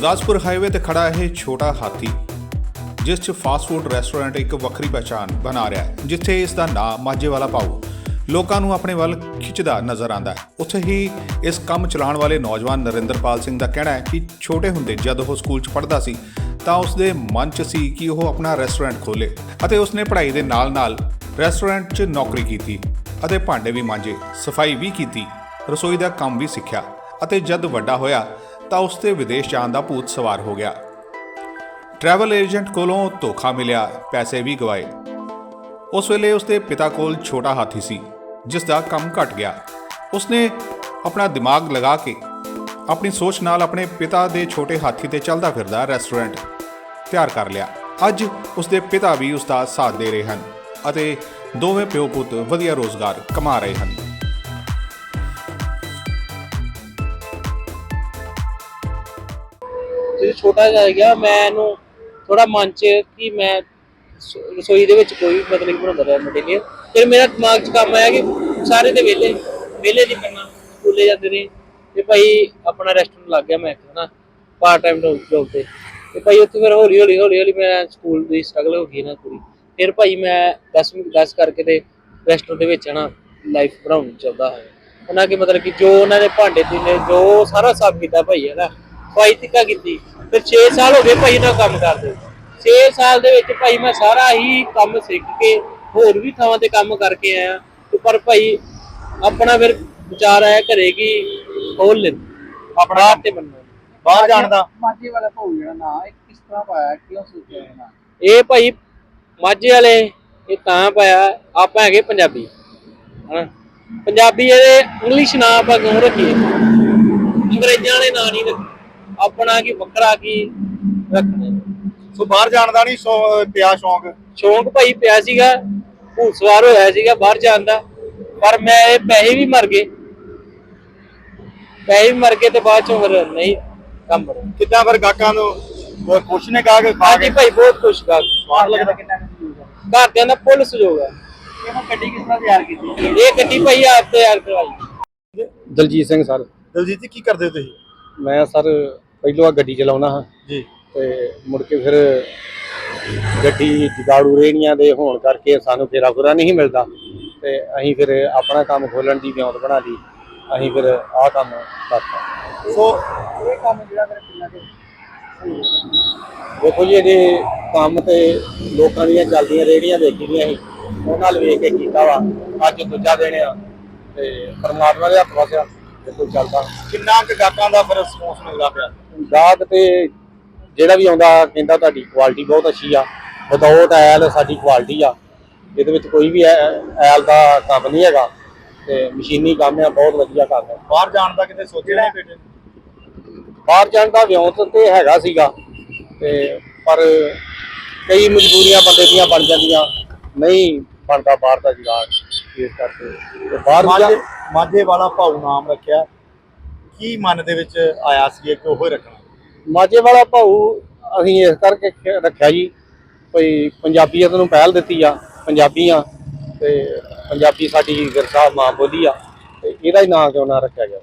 Gurdaspur highway ਤੇ ਖੜਾ ਇਹ ਛੋਟਾ ਹਾਥੀ, ਜਿਸ 'ਚ ਫਾਸਟ ਫੂਡ ਰੈਸਟੋਰੈਂਟ ਇੱਕ ਵੱਖਰੀ ਪਛਾਣ ਬਣਾ ਰਿਹਾ ਹੈ, ਜਿੱਥੇ ਇਸ ਦਾ ਨਾਮ ਮਾਝੇ ਵਾਲਾ ਪਾਉ ਲੋਕਾਂ ਨੂੰ ਆਪਣੇ ਵੱਲ ਖਿੱਚਦਾ ਨਜ਼ਰ ਆਂਦਾ ਹੈ। ਉੱਥੇ ਹੀ ਇਸ ਕੰਮ ਚਲਾਉਣ ਵਾਲੇ ਨੌਜਵਾਨ ਨਰਿੰਦਰਪਾਲ ਸਿੰਘ ਦਾ ਕਹਿਣਾ ਹੈ ਕਿ ਛੋਟੇ ਹੁੰਦੇ ਜਦ ਉਹ ਸਕੂਲ 'ਚ ਪੜ੍ਹਦਾ ਸੀ, ਤਾਂ ਉਸ ਦੇ ਮਨ 'ਚ ਸੀ ਕਿ ਉਹ ਆਪਣਾ ਰੈਸਟੋਰੈਂਟ ਖੋਲੇ ਅਤੇ ਉਸਨੇ ਪੜ੍ਹਾਈ ਦੇ ਨਾਲ-ਨਾਲ ਰੈਸਟੋਰੈਂਟ 'ਚ ਨੌਕਰੀ ਕੀਤੀ ਅਤੇ ਭਾਂਡੇ ਵੀ ਮਾਂਜੇ, ਸਫ਼ਾਈ ਵੀ ਕੀਤੀ, ਰਸੋਈ ਦਾ ਕੰਮ ਵੀ ਸਿੱਖਿਆ ਅਤੇ ਜਦ ਵੱਡਾ ਹੋਇਆ ਤਾਂ ਉਸ ਤੇ ਵਿਦੇਸ਼ ਜਾਣ ਦਾ ਭੂਤ ਸਵਾਰ ਹੋ ਗਿਆ। ਟਰੈਵਲ ਏਜੰਟ ਕੋਲੋਂ ਧੋਖਾ ਮਿਲਿਆ, ਪੈਸੇ ਵੀ ਗਵਾਏ। ਉਸ ਵੇਲੇ ਉਸਦੇ ਪਿਤਾ ਕੋਲ ਛੋਟਾ ਹਾਥੀ ਸੀ, ਜਿਸ ਦਾ ਕੰਮ ਘਟ ਗਿਆ। ਉਸਨੇ ਆਪਣਾ ਦਿਮਾਗ ਲਗਾ ਕੇ ਆਪਣੀ ਸੋਚ ਨਾਲ ਆਪਣੇ ਪਿਤਾ ਦੇ ਛੋਟੇ ਹਾਥੀ ਤੇ ਚੱਲਦਾ ਫਿਰਦਾ ਰੈਸਟੋਰੈਂਟ ਤਿਆਰ ਕਰ ਲਿਆ। ਅੱਜ ਉਸਦੇ ਪਿਤਾ ਵੀ ਉਸ ਦਾ ਸਾਥ ਦੇ ਰਹੇ ਹਨ ਅਤੇ ਦੋਵੇਂ ਪਿਓ ਪੁੱਤ ਵਧੀਆ ਰੋਜ਼ਗਾਰ ਕਮਾ ਰਹੇ ਹਨ। ਛੋਟਾ ਜਿਹਾ ਗਿਆ ਮੈਂ ਇਹਨੂੰ ਥੋੜਾ ਮਨ ਚ ਕਿ ਮੈਂ ਰਸੋਈ ਦੇ ਵਿੱਚ ਕੋਈ ਮਤਲਬ ਕਿ ਬਣਾਉਂਦਾ ਰਿਹਾ ਮਟੀਰੀਅਲ ਫਿਰ ਮੇਰਾ ਦਿਮਾਗ 'ਚ ਕੰਮ ਆਇਆ ਕਿ ਸਾਰੇ ਦੇ ਵਿਹਲੇ ਵਿਹਲੇ ਨਹੀਂ ਕਰਨਾ ਸਕੂਲੇ ਜਾਂਦੇ ਨੇ, ਤੇ ਭਾਈ ਆਪਣਾ ਰੈਸਟੋਰੈਂਟ ਲੱਗ ਗਿਆ ਮੈਂ ਹਨਾ ਪਾਰਟ ਟਾਈਮ ਜੋਬ ਤੇ। ਤੇ ਭਾਈ ਉੱਥੇ ਫਿਰ ਹੌਲੀ ਹੌਲੀ ਹੌਲੀ ਹੌਲੀ ਮੈਂ ਸਕੂਲ ਦੀ ਸਟਰਗਲ ਹੋ ਗਈ ਨਾ ਪੂਰੀ। ਫਿਰ ਭਾਈ ਮੈਂ 10ਵੀਂ 10 ਕਰਕੇ ਤੇ ਰੈਸਟੋਰੈਂਟ ਦੇ ਵਿੱਚ, ਹਨਾ ਲਾਈਫ ਬਣਾਉਣੀ ਚਾਹੁੰਦਾ ਹਾਂ ਉਹਨਾਂ ਕੇ ਮਤਲਬ ਕਿ ਜੋ ਉਹਨਾਂ ਦੇ ਭਾਂਡੇ ਨੇ ਜੋ ਸਾਰਾ ਸਾਫ਼ ਕੀਤਾ ਭਾਈ ਹੈ ਨਾ ਭਾਈ ਤਿੱਕਾ ਕੀਤੀ। ਫਿਰ 6 ਸਾਲ ਹੋ ਗਏ ਭਾਈ ਨਾਲ ਕੰਮ ਕਰਦੇ। 6 ਸਾਲ ਦੇ ਵਿੱਚ ਭਾਈ ਮੈਂ ਸਾਰਾ ਹੀ ਕੰਮ ਸਿੱਖ ਕੇ ਹੋਰ ਵੀ ਥਾਵਾਂ ਤੇ ਕੰਮ ਕਰਕੇ ਆਇਆ। ਪਰ ਭਾਈ ਆਪਣਾ ਫਿਰ ਵਿਚਾਰ ਆਇਆ ਘਰੇ ਕਿ ਖੋਲ ਲੈ। ਆਪਣਾ ਤੇ ਬੰਨਣਾ ਬਾਹਰ ਜਾਣ ਦਾ। ਮਾਝੇ ਵਾਲਾ ਭਾਉ ਜਿਹੜਾ ਨਾਂ ਇਹ ਕਿਸ ਤਰ੍ਹਾਂ ਪਾਇਆ? ਕਿਉਂ ਸੋਚਿਆ ਇਹ ਨਾਂ? ਇਹ ਭਾਈ ਮਾਝੇ ਵਾਲੇ ਇਹ ਤਾਂ ਪਾਇਆ। ਆਪਾਂ ਹੈਗੇ ਪੰਜਾਬੀ। ਹਨਾ? ਪੰਜਾਬੀ ਇਹਦੇ ਇੰਗਲਿਸ਼ ਨਾਂ ਆਪਾਂ ਕਿਉਂ ਰੱਖੀਏ? ਅੰਗਰੇਜ਼ਾਂ ਵਾਲੇ ਨਾਂ ਨਹੀਂ ਰੱਖੇ ਆਪਣਾ ਕੀ ਵੱਖਰਾ ਕੀ ਰੱਖਣਾ? ਸੋ ਬਾਹਰ ਜਾਣ ਦਾ ਨਹੀਂ ਪਿਆ ਸ਼ੌਂਕ। ਸ਼ੌਂਕ ਭਾਈ ਪਿਆ ਸੀਗਾ ਭੂਤ ਸਵਾਰ ਹੋਇਆ ਸੀਗਾ ਬਾਹਰ ਜਾਣ ਦਾ। ਪਰ ਮੈਂ ਇਹ ਪੈਸੇ ਵੀ ਮਰ ਗਏ। ਪੈਸੇ ਵੀ ਮਰ ਗਏ ਤੇ ਬਾਅਦ ਚੋਂ ਫਿਰ ਨਹੀਂ ਕੰਮ ਬਣਿਆ ਕਿੱਦਾਂ ਫਿਰ ਗਾਹਕਾਂ ਨੂੰ ਬਹੁਤ ਖੁਸ਼ ਨੇ ਗਾ ਕੇ ਖਾ ਹਾਂਜੀ ਭਾਈ ਬਹੁਤ ਖੁਸ਼ ਕਰ ਸਵਾਦ ਲੱਗਦਾ ਕਿੰਨਾ ਘਰਦਿਆਂ ਦਾ ਫੁੱਲ ਸਹਿਯੋਗ ਹੈ ਇਹਨੂੰ ਗੱਡੀ ਕਿਸ ਤਰ੍ਹਾਂ ਤਿਆਰ ਕੀਤੀ? ਇਹ ਗੱਡੀ ਭਾਈ ਆਪ ਤਿਆਰ ਕਰਵਾਈ। ਦਲਜੀਤ ਸਿੰਘ ਸਰ। ਦਲਜੀਤ ਜੀ ਕੀ ਕਰਦੇ ਹੋ ਤੁਸੀਂ? ਮੈਂ ਸਰ ਪਹਿਲੋਂ ਆ ਗੱਡੀ ਚਲਾਉਣਾ ਹਾਂ। ਜੀ। ਤੇ ਮੁੜ ਕੇ ਫਿਰ ਗੱਡੀ ਜਗਾੜੂ ਰੇਹੜੀਆਂ ਦੇ ਹੋਣ ਕਰਕੇ ਸਾਨੂੰ ਫੇਰਾ ਫੁਰਾ ਨਹੀਂ ਮਿਲਦਾ। ਤੇ ਅਸੀਂ ਫਿਰ ਆਪਣਾ ਕੰਮ ਖੋਲਣ ਦੀ ਵਿਉਂਤ ਬਣਾ ਲਈ। ਅਸੀਂ ਫਿਰ ਆਹ ਕੰਮ ਕਰਤਾ। ਸੋ ਇਹ ਕੰਮ ਜਿਹੜਾ ਮੇਰੇ ਸਹੀ ਹੈ ਦੇਖੋ ਜੀ ਇਹਦੇ ਕੰਮ ਤੇ ਲੋਕਾਂ ਦੀਆਂ ਚੱਲਦੀਆਂ ਰੇਹੜੀਆਂ ਦੇਖੀ ਦੀਆਂ ਸੀ। ਉਹਨਾਂ ਨਾਲ ਵੇਖ ਕੇ ਕੀਤਾ ਵਾ। ਅੱਜ ਦੂਜਾ ਦਿਨ ਆ। ਤੇ ਪਰਮਾਤਮਾ ਦੇ ਹੱਥ ਵਸਿਆ। ਦੇਖੋ ਚੱਲਦਾ ਕਿੰਨਾ ਕੁ ਗਾਹਕਾਂ ਦਾ ਫਿਰ ਰਿਸਪੌਂਸ ਮਿਲਦਾ ਪਿਆ? ਗਾਹਕ ਤੇ ਜਿਹੜਾ ਵੀ ਆਉਂਦਾ ਕਹਿੰਦਾ ਤੁਹਾਡੀ ਕੁਆਲਿਟੀ ਬਹੁਤ ਅੱਛੀ ਆ। ਵਿਦਆਊਟ ਐਲ ਸਾਡੀ ਕੁਆਲਿਟੀ ਆ। ਇਹਦੇ ਵਿੱਚ ਕੋਈ ਵੀ ਐਲ ਦਾ ਕੰਮ ਨਹੀਂ ਹੈਗਾ। ਤੇ ਮਸ਼ੀਨੀ ਕੰਮ ਆ ਬਹੁਤ ਵਧੀਆ ਕੰਮ ਹੈ ਬਾਹਰ ਜਾਣ ਦਾ ਕਿਤੇ ਸੋਚਿਆ ਨਹੀਂ ਬੇਟੇ? ਨੇ? ਬਾਹਰ ਜਾਣ ਦਾ ਵਿਉਂਤ ਤੇ ਹੈਗਾ ਸੀਗਾ। ਤੇ ਪਰ ਕਈ ਮਜਬੂਰੀਆਂ ਬੰਦੇ ਦੀਆਂ ਬਣ ਜਾਂਦੀਆਂ। ਨਹੀਂ ਬਣਦਾ ਬਾਹਰ ਦਾ ਜੁਗਾੜ। ਇਸ ਕਰਕੇ। ਤੇ ਬਾਹਰ ਵੀ ਜਾ- ਮਾਝੇ ਮਾਝੇ ਵਾਲਾ ਭਾਊ ਨਾਮ ਰੱਖਿਆ। ਕੀ ਮਨ ਦੇ ਵਿੱਚ ਆਇਆ ਸੀ ਕਿ ਉਹ ਹੀ ਰੱਖਣਾ? ਮਾਝੇ ਵਾਲਾ ਭਾਊ ਅਸੀਂ ਇਸ ਕਰਕੇ ਖ- ਰੱਖਿਆ ਜੀ ਕੋਈ ਪੰਜਾਬੀਅਤ ਨੂੰ ਪਹਿਲ ਦਿੱਤੀ ਆ ਪੰਜਾਬੀ ਆ ਤੇ ਪੰਜਾਬੀ ਸਾਡੀ ਵਿਰਸਾ ਮਾਂ ਬੋਲੀ ਆ ਤੇ ਇਹਦਾ ਹੀ ਨਾਂ ਕਿਉਂ ਨਾ ਰੱਖਿਆ ਜਾਵੇ?